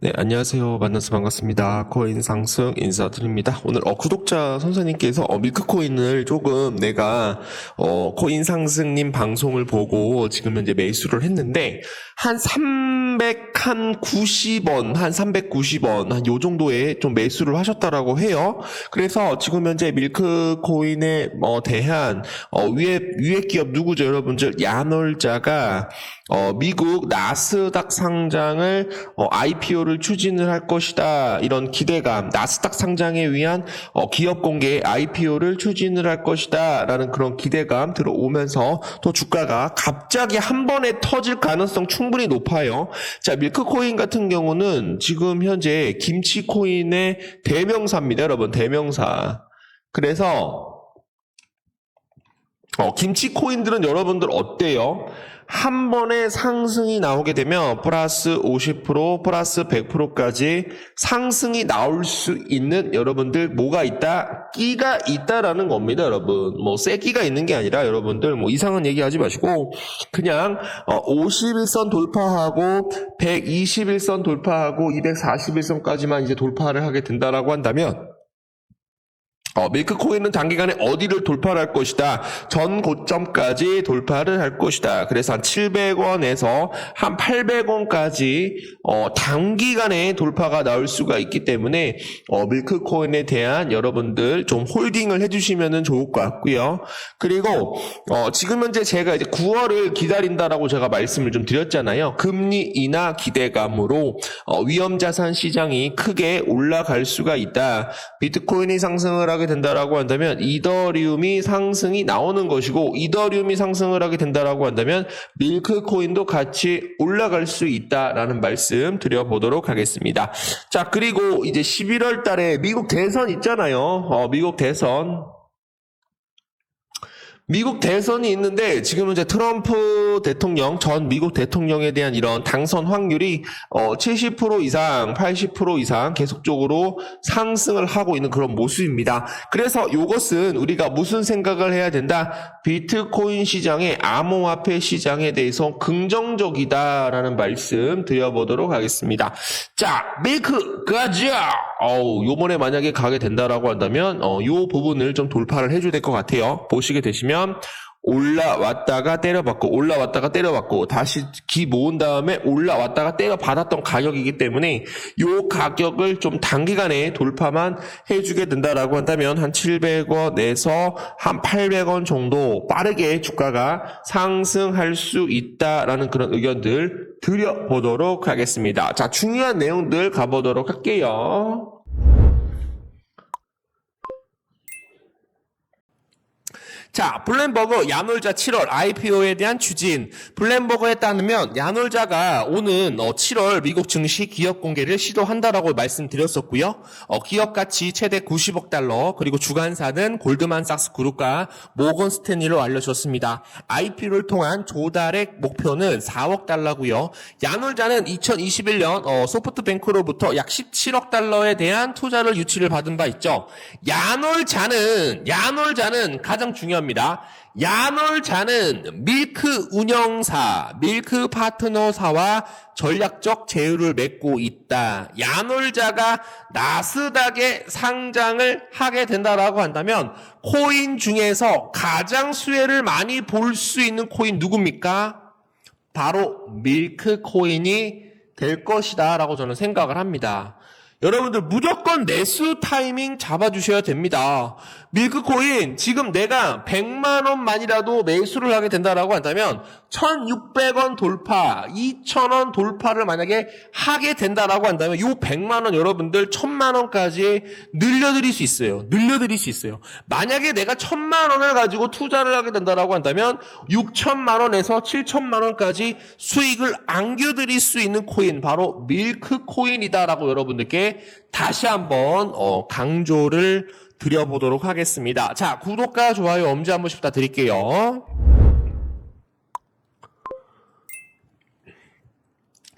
네, 안녕하세요. 만나서 반갑습니다. 코인 상승 인사드립니다. 오늘 어, 구독자 선생님께서 어, 밀크코인을 조금 내가 어, 코인 상승님 방송을 보고 지금 현재 매수를 했는데 한 390원, 한 390원, 한 요 정도에 좀 매수를 하셨다라고 해요. 그래서 지금 현재 밀크 코인에 어, 대한 어, 위에 위에 기업 누구죠, 여러분들? 야놀자가 어, 미국 나스닥 상장을 어, IPO를 추진을 할 것이다. 이런 기대감, 나스닥 상장에 위한 어, 기업 공개 IPO를 추진을 할 것이다. 라는 그런 기대감 들어오면서 또 주가가 갑자기 한 번에 터질 가능성 충분히 높아요. 자, 밀크 코인 같은 경우는 지금 현재 김치 코인의 대명사입니다. 여러분, 대명사. 그래서 어, 김치 코인들은 여러분들 어때요? 한 번에 상승이 나오게 되면 플러스 50% 플러스 100%까지 상승이 나올 수 있는 여러분들 뭐가 있다? 끼가 있다라는 겁니다, 여러분. 뭐 쇠끼가 있는 게 아니라 여러분들 뭐 이상한 얘기하지 마시고 그냥 어, 51선 돌파하고 121선 돌파하고 241선까지만 이제 돌파를 하게 된다라고 한다면 어, 밀크코인은 단기간에 어디를 돌파를 할 것이다. 전 고점까지 돌파를 할 것이다. 그래서 한 700원에서 한 800원까지 어, 단기간에 돌파가 나올 수가 있기 때문에 어, 밀크코인에 대한 여러분들 좀 홀딩을 해주시면 좋을 것 같고요. 그리고 어, 지금 현재 제가 이제 9월을 기다린다라고 제가 말씀을 좀 드렸잖아요. 금리 인하 기대감으로 어, 위험자산 시장이 크게 올라갈 수가 있다. 비트코인이 상승을 하게 된다라고 한다면 이더리움이 상승이 나오는 것이고 이더리움이 상승을 하게 된다라고 한다면 밀크 코인도 같이 올라갈 수 있다라는 말씀 드려보도록 하겠습니다. 자 그리고 이제 11월 달에 미국 대선 있잖아요. 어, 미국 대선 미국 대선이 있는데 지금 이제 트럼프 대통령 전 미국 대통령에 대한 이런 당선 확률이 어, 70% 이상, 80% 이상 계속적으로 상승을 하고 있는 그런 모습입니다. 그래서 이것은 우리가 무슨 생각을 해야 된다? 비트코인 시장의 암호화폐 시장에 대해서 긍정적이다라는 말씀 드려보도록 하겠습니다. 자, 밀크 가자. 어우, 요번에 만약에 가게 된다라고 한다면 어, 요 부분을 좀 돌파를 해줘야 될 것 같아요. 보시게 되시면 올라왔다가 때려받고 올라왔다가 때려받고 다시 기 모은 다음에 올라왔다가 때려받았던 가격이기 때문에 요 가격을 좀 단기간에 돌파만 해주게 된다라고 한다면 한 700원에서 한 800원 정도 빠르게 주가가 상승할 수 있다라는 그런 의견들 드려보도록 하겠습니다. 자 중요한 내용들 가보도록 할게요. 자, 블렌버그 야놀자 7월 IPO에 대한 추진. 블렌버그에 따르면 야놀자가 오는 어, 7월 미국 증시 기업 공개를 시도한다라고 말씀드렸었고요. 어, 기업 가치 최대 90억 달러 그리고 주관사는 골드만삭스 그룹과 모건 스탠리로 알려졌습니다. IPO를 통한 조달액 목표는 4억 달러고요. 야놀자는 2021년 어, 소프트뱅크로부터 약 17억 달러에 대한 투자를 유치를 받은 바 있죠. 야놀자는 야놀자는 가장 중요 합니다. 야놀자는 밀크 운영사, 밀크 파트너사와 전략적 제휴를 맺고 있다. 야놀자가 나스닥에 상장을 하게 된다라고 한다면 코인 중에서 가장 수혜를 많이 볼 수 있는 코인 누굽니까? 바로 밀크 코인이 될 것이다 라고 저는 생각을 합니다. 여러분들 무조건 매수 타이밍 잡아주셔야 됩니다. 밀크코인 지금 내가 100만 원만이라도 매수를 하게 된다라고 한다면 1,600원 돌파, 2,000원 돌파를 만약에 하게 된다라고 한다면 요 100만 원 여러분들 1,000만 원까지 늘려드릴 수 있어요. 늘려드릴 수 있어요. 만약에 내가 1,000만 원을 가지고 투자를 하게 된다라고 한다면 6천만 원에서 7천만 원까지 수익을 안겨드릴 수 있는 코인 바로 밀크 코인이다라고 여러분들께 다시 한번 어, 강조를 드려보도록 하겠습니다. 자, 구독과 좋아요 엄지 한 번씩 부탁드릴게요.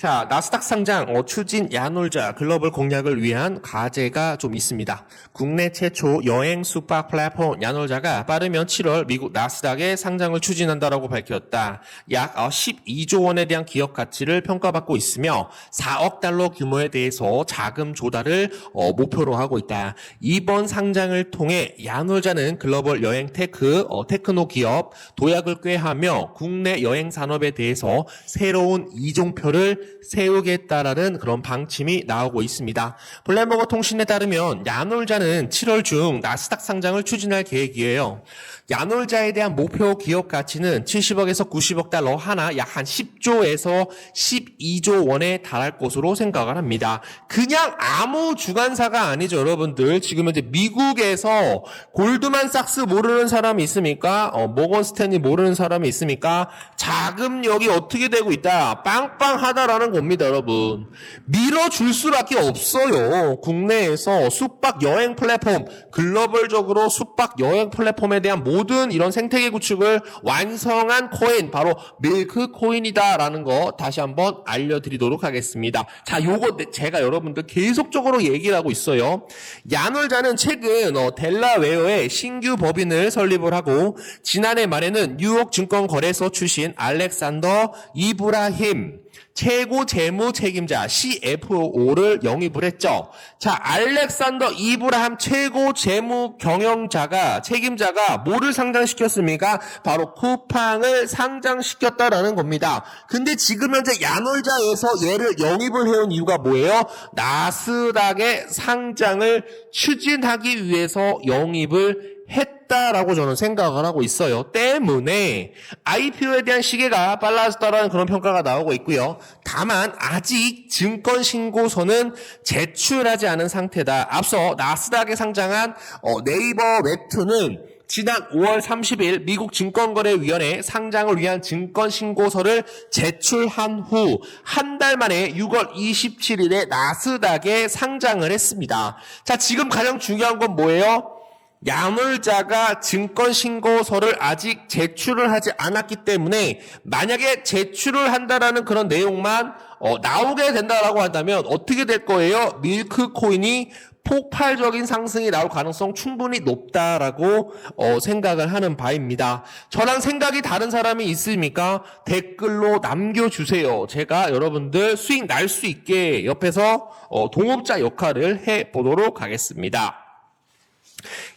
자, 나스닥 상장 어, 추진 야놀자 글로벌 공략을 위한 과제가 좀 있습니다. 국내 최초 여행 숙박 플랫폼 야놀자가 빠르면 7월 미국 나스닥에 상장을 추진한다라고 밝혔다. 약 어, 12조 원에 대한 기업 가치를 평가받고 있으며 4억 달러 규모에 대해서 자금 조달을 어, 목표로 하고 있다. 이번 상장을 통해 야놀자는 글로벌 여행 테크 어, 테크노 기업 도약을 꾀하며 국내 여행 산업에 대해서 새로운 이종표를 세우겠다라는 그런 방침이 나오고 있습니다. 블랙버거 통신에 따르면 야놀자는 7월 중 나스닥 상장을 추진할 계획이에요. 야놀자에 대한 목표 기업 가치는 70억에서 90억 달러 하나 약 한 10조에서 12조 원에 달할 것으로 생각을 합니다. 그냥 아무 주관사가 아니죠, 여러분들. 지금 현재 미국에서 골드만삭스 모르는 사람이 있습니까? 어, 모건 스탠리 모르는 사람이 있습니까? 자금력이 어떻게 되고 있다? 빵빵하다라 는 겁니다, 여러분. 밀어줄 수밖에 없어요. 국내에서 숙박 여행 플랫폼, 글로벌적으로 숙박 여행 플랫폼에 대한 모든 이런 생태계 구축을 완성한 코인, 바로 밀크 코인이다라는 거 다시 한번 알려드리도록 하겠습니다. 자, 요거 내- 제가 여러분들 계속적으로 얘기를 하고 있어요. 야놀자는 최근 어, 델라웨어에 신규 법인을 설립을 하고 지난해 말에는 뉴욕 증권거래소 출신 알렉산더 이브라힘 최고 재무 책임자 CFO를 영입을 했죠. 자, 알렉산더 이브라함 최고 재무 경영자가 책임자가 뭐를 상장시켰습니까? 바로 쿠팡을 상장시켰다라는 겁니다. 근데 지금 현재 야놀자에서 얘를 영입을 해온 이유가 뭐예요? 나스닥의 상장을 추진하기 위해서 영입을 했다라고 저는 생각을 하고 있어요. 때문에 IPO에 대한 시계가 빨라졌다라는 그런 평가가 나오고 있고요. 다만 아직 증권 신고서는 제출하지 않은 상태다. 앞서 나스닥에 상장한 어, 네이버 웹툰은 지난 5월 30일 미국 증권거래위원회 상장을 위한 증권 신고서를 제출한 후 한 달 만에 6월 27일에 나스닥에 상장을 했습니다. 자, 지금 가장 중요한 건 뭐예요? 야물자가 증권 신고서를 아직 제출을 하지 않았기 때문에 만약에 제출을 한다라는 그런 내용만 어, 나오게 된다라고 한다면 어떻게 될 거예요? 밀크 코인이 폭발적인 상승이 나올 가능성 충분히 높다라고 어, 생각을 하는 바입니다. 저랑 생각이 다른 사람이 있습니까? 댓글로 남겨주세요. 제가 여러분들 수익 날 수 있게 옆에서 어, 동업자 역할을 해 보도록 하겠습니다.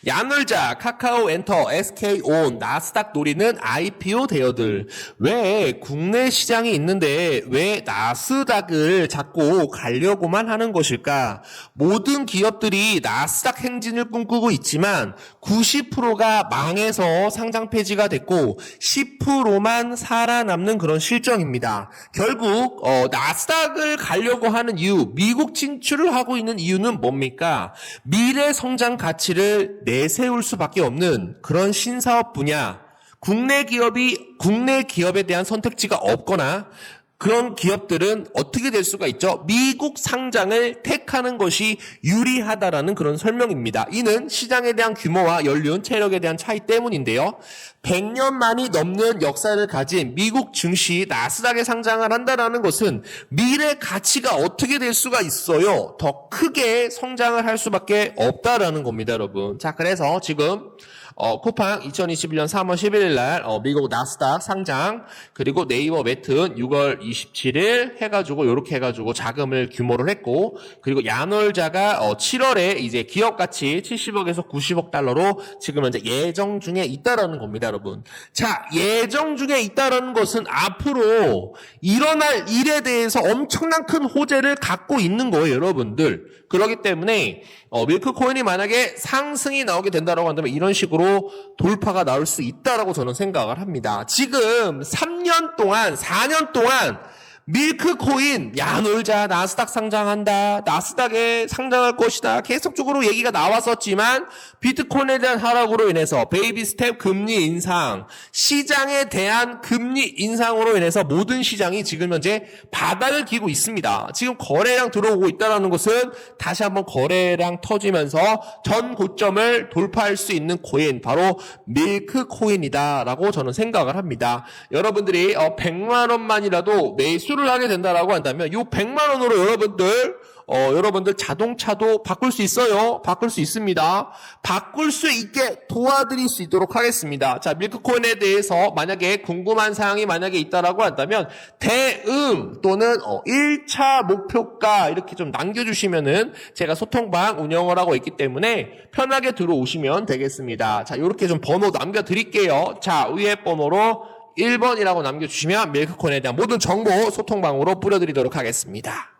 야놀자, 카카오 엔터, SK온, 나스닥 노리는 IPO 대여들. 왜 국내 시장이 있는데 왜 나스닥을 잡고 가려고만 하는 것일까? 모든 기업들이 나스닥 행진을 꿈꾸고 있지만 90%가 망해서 상장 폐지가 됐고 10%만 살아남는 그런 실정입니다. 결국 어, 나스닥을 가려고 하는 이유, 미국 진출을 하고 있는 이유는 뭡니까? 미래 성장 가치를 내세울 수밖에 없는 그런 신사업 분야, 국내 기업이 국내 기업에 대한 선택지가 없거나 그런 기업들은 어떻게 될 수가 있죠? 미국 상장을 택하는 것이 유리하다라는 그런 설명입니다. 이는 시장에 대한 규모와 연륜, 체력에 대한 차이 때문인데요. 100년 만이 넘는 역사를 가진 미국 증시 나스닥에 상장을 한다라는 것은 미래 가치가 어떻게 될 수가 있어요? 더 크게 성장을 할 수밖에 없다라는 겁니다, 여러분. 자, 그래서 지금 어, 쿠팡 2021년 3월 11일 날 어, 미국 나스닥 상장 그리고 네이버 매튼 6월 27일 해가지고 이렇게 해가지고 자금을 규모를 했고 그리고 야놀자가 어, 7월에 이제 기업 가치 70억에서 90억 달러로 지금 현재 예정 중에 있다라는 겁니다, 여러분. 자, 예정 중에 있다라는 것은 앞으로 일어날 일에 대해서 엄청난 큰 호재를 갖고 있는 거예요, 여러분들. 그렇기 때문에 어, 밀크 코인이 만약에 상승이 나오게 된다라고 한다면 이런 식으로 돌파가 나올 수 있다라고 저는 생각을 합니다. 지금 3년 동안, 4년 동안 밀크 코인, 야 놀자, 나스닥 상장한다, 나스닥에 상장할 것이다. 계속적으로 얘기가 나왔었지만 비트코인에 대한 하락으로 인해서 베이비 스텝 금리 인상, 시장에 대한 금리 인상으로 인해서 모든 시장이 지금 현재 바닥을 기고 있습니다. 지금 거래량 들어오고 있다는 것은 다시 한번 거래량 터지면서 전 고점을 돌파할 수 있는 코인, 바로 밀크 코인이다라고 저는 생각을 합니다. 여러분들이 어, 100만 원만이라도 매수를 매수를 하게 된다라고 한다면 요 100만 원으로 여러분들 어, 여러분들 자동차도 바꿀 수 있어요. 바꿀 수 있습니다. 바꿀 수 있게 도와드릴 수 있도록 하겠습니다. 자, 밀크코인에 대해서 만약에 궁금한 사항이 만약에 있다라고 한다면 대응 또는 어, 1차 목표가 이렇게 좀 남겨주시면은 제가 소통방 운영을 하고 있기 때문에 편하게 들어오시면 되겠습니다. 자, 이렇게 좀 번호 남겨드릴게요. 자, 위에 번호로 1번이라고 남겨주시면 밀크코인에 대한 모든 정보 소통방으로 뿌려드리도록 하겠습니다.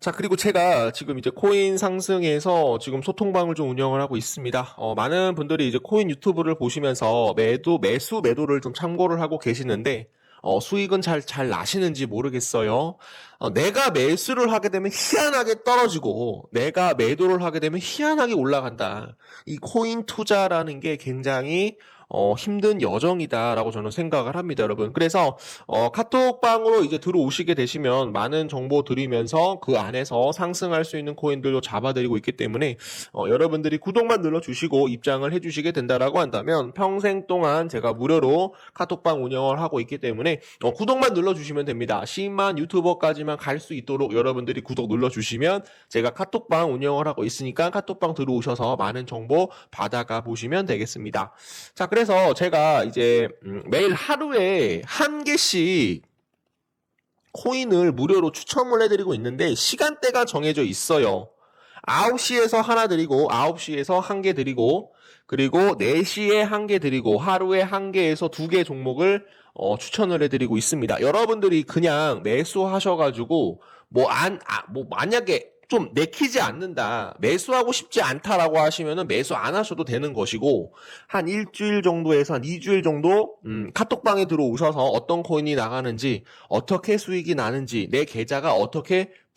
자, 그리고 제가 지금 이제 코인 상승에서 지금 소통방을 좀 운영을 하고 있습니다. 어, 많은 분들이 이제 코인 유튜브를 보시면서 매도, 매수, 매도를 좀 참고를 하고 계시는데, 어, 수익은 잘, 잘 나시는지 모르겠어요. 어, 내가 매수를 하게 되면 희한하게 떨어지고, 내가 매도를 하게 되면 희한하게 올라간다. 이 코인 투자라는 게 굉장히 어, 힘든 여정이다라고 저는 생각을 합니다, 여러분. 그래서 어, 카톡방으로 이제 들어오시게 되시면 많은 정보 드리면서 그 안에서 상승할 수 있는 코인들도 잡아드리고 있기 때문에 어, 여러분들이 구독만 눌러주시고 입장을 해주시게 된다라고 한다면 평생 동안 제가 무료로 카톡방 운영을 하고 있기 때문에 어, 구독만 눌러주시면 됩니다. 10만 유튜버까지만 갈 수 있도록 여러분들이 구독 눌러주시면 제가 카톡방 운영을 하고 있으니까 카톡방 들어오셔서 많은 정보 받아가 보시면 되겠습니다. 자, 그래서 제가 이제 음, 매일 하루에 한 개씩 코인을 무료로 추첨을 해드리고 있는데 시간대가 정해져 있어요. 9시에서 하나 드리고 9시에서 한 개 드리고 그리고 4시에 한 개 드리고 하루에 한 개에서 두 개 종목을 어, 추천을 해드리고 있습니다. 여러분들이 그냥 매수하셔가지고 뭐 안, 아, 뭐 만약에 좀 내키지 않는다, 매수하고 싶지 않다라고 하시면은 매수 안 하셔도 되는 것이고 한 일주일 정도에서 한 2주일 정도 음, 카톡방에 들어오셔서 어떤 코인이 나가는지 어떻게 수익이 나는지 내 계좌가 어떻게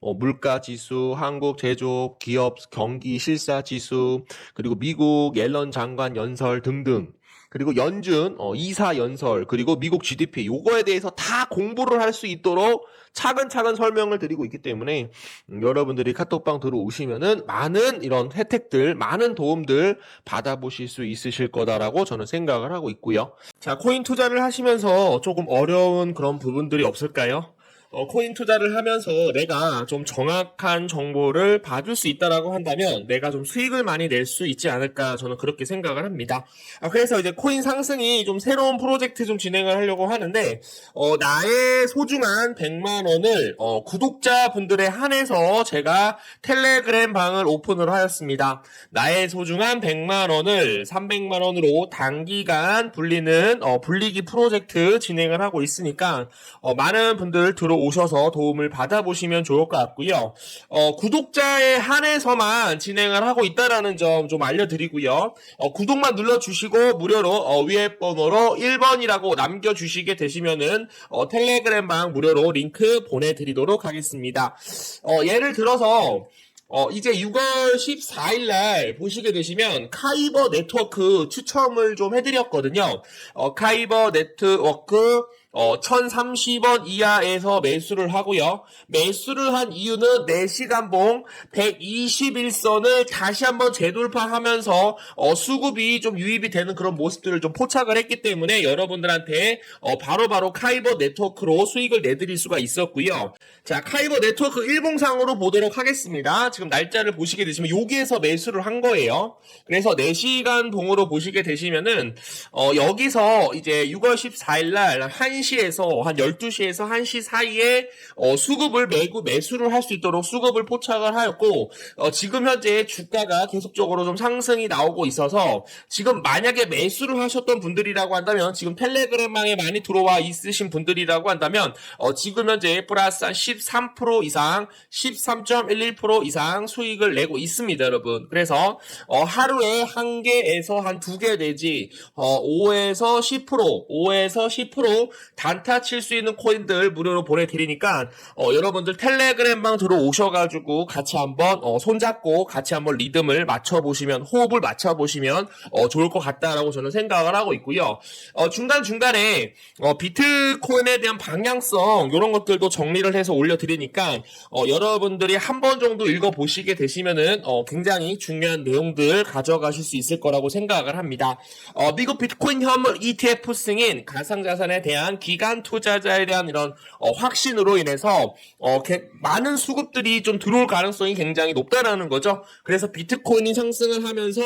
어, 물가 지수, 한국 제조업, 기업 경기 실사 지수, 그리고 미국 옐런 장관 연설 등등. 그리고 연준, 어, 이사 연설, 그리고 미국 GDP, 요거에 대해서 다 공부를 할 수 있도록 차근차근 설명을 드리고 있기 때문에, 음, 여러분들이 카톡방 들어오시면은 많은 이런 혜택들, 많은 도움들 받아보실 수 있으실 거다라고 저는 생각을 하고 있고요. 자, 코인 투자를 하시면서 조금 어려운 그런 부분들이 없을까요? 어, 코인 투자를 하면서 내가 좀 정확한 정보를 받을 수 있다라고 한다면 내가 좀 수익을 많이 낼 수 있지 않을까 저는 그렇게 생각을 합니다. 아, 그래서 이제 코인 상승이 좀 새로운 프로젝트 좀 진행을 하려고 하는데 어, 나의 소중한 100만 원을 어, 구독자 분들에 한해서 제가 텔레그램 방을 오픈을 하였습니다. 나의 소중한 100만 원을 300만 원으로 단기간 불리는 어, 불리기 프로젝트 진행을 하고 있으니까 어, 많은 분들 들어 오 셔서 도움을 받아보시면 좋을 것 같고요. 어, 구독자에 한해서만 진행을 하고 있다라는 점 좀 알려드리고요. 어, 구독만 눌러주시고 무료로 어, 위에 번호로 1번이라고 남겨주시게 되시면은 어, 텔레그램 방 무료로 링크 보내드리도록 하겠습니다. 어, 예를 들어서 어, 이제 6월 14일 날 보시게 되시면 카이버 네트워크 추첨을 좀 해드렸거든요. 어, 카이버 네트워크 어, 1030원 이하에서 매수를 하고요. 매수를 한 이유는 4시간 봉 121선을 다시 한번 재돌파하면서 어, 수급이 좀 유입이 되는 그런 모습들을 좀 포착을 했기 때문에 여러분들한테 어, 바로바로 카이버 네트워크로 수익을 내드릴 수가 있었고요. 자, 카이버 네트워크 일봉상으로 보도록 하겠습니다. 지금 날짜를 보시게 되시면 여기에서 매수를 한 거예요. 그래서 4시간 봉으로 보시게 되시면은 어, 여기서 이제 6월 14일 날 1시 1시에서 한 12시에서 1시 사이에 어, 수급을 매고 매수를 할 수 있도록 수급을 포착을 하였고 어, 지금 현재 주가가 계속적으로 좀 상승이 나오고 있어서 지금 만약에 매수를 하셨던 분들이라고 한다면 지금 텔레그램망에 많이 들어와 있으신 분들이라고 한다면 어, 지금 현재 플러스 한 13% 이상 13.11% 이상 수익을 내고 있습니다 여러분. 그래서 어, 하루에 한 개에서 한 두 개 내지 어, 5에서 10% 5에서 10% 단타 칠 수 있는 코인들 무료로 보내드리니까 어, 여러분들 텔레그램방 들어오셔가지고 같이 한번 어, 손잡고 같이 한번 리듬을 맞춰보시면 호흡을 맞춰보시면 어, 좋을 것 같다라고 저는 생각을 하고 있고요. 어, 중간 중간에 어, 비트코인에 대한 방향성 이런 것들도 정리를 해서 올려드리니까 어, 여러분들이 한 번 정도 읽어보시게 되시면은 어, 굉장히 중요한 내용들 가져가실 수 있을 거라고 생각을 합니다. 어, 미국 비트코인 현물 ETF 승인 가상자산에 대한 기간 투자자에 대한 이런 어, 확신으로 인해서 어, 개- 많은 수급들이 좀 들어올 가능성이 굉장히 높다라는 거죠. 그래서 비트코인이 상승을 하면서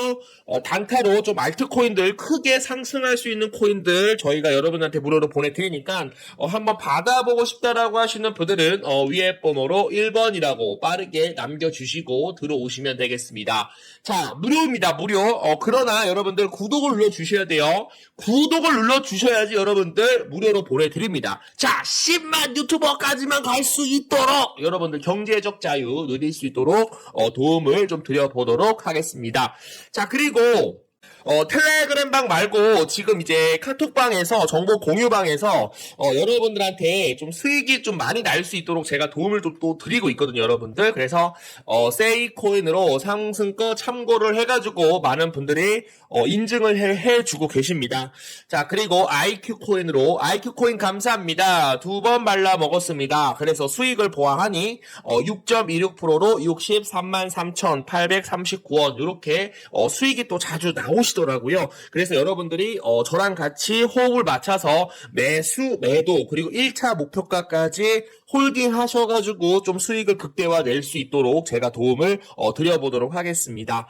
어, 단타로 좀 알트코인들 크게 상승할 수 있는 코인들 저희가 여러분한테 무료로 보내드리니까 어, 한번 받아보고 싶다라고 하시는 분들은 어, 위에 번호로 1번이라고 빠르게 남겨주시고 들어오시면 되겠습니다. 자 무료입니다 무료 어, 그러나 여러분들 구독을 눌러주셔야 돼요 구독을 눌러주셔야지 여러분들 무료로 보내드립니다. 자 10만 유튜버까지만 갈 수 있도록 여러분들 경제적 자유 누릴 수 있도록 어, 도움을 좀 드려보도록 하겠습니다. 자 그리고 어, 텔레그램방 말고 지금 이제 카톡방에서 정보 공유방에서 어, 여러분들한테 좀 수익이 좀 많이 날 수 있도록 제가 도움을 좀 또 드리고 있거든요, 여러분들. 그래서 어, 세이코인으로 상승거 참고를 해가지고 많은 분들이 어, 인증을 해, 해주고 계십니다. 자 그리고 IQ 코인으로 IQ 코인 감사합니다. 두번 말라 먹었습니다. 그래서 수익을 보아하니 어, 6.26%로 63만 3,839원 이렇게 어, 수익이 또 자주 나오 시더라고요. 그래서 여러분들이 어, 저랑 같이 호흡을 맞춰서 매수, 매도 그리고 1차 목표가까지 홀딩 하셔가지고 좀 수익을 극대화 낼 수 있도록 제가 도움을 어, 드려보도록 하겠습니다.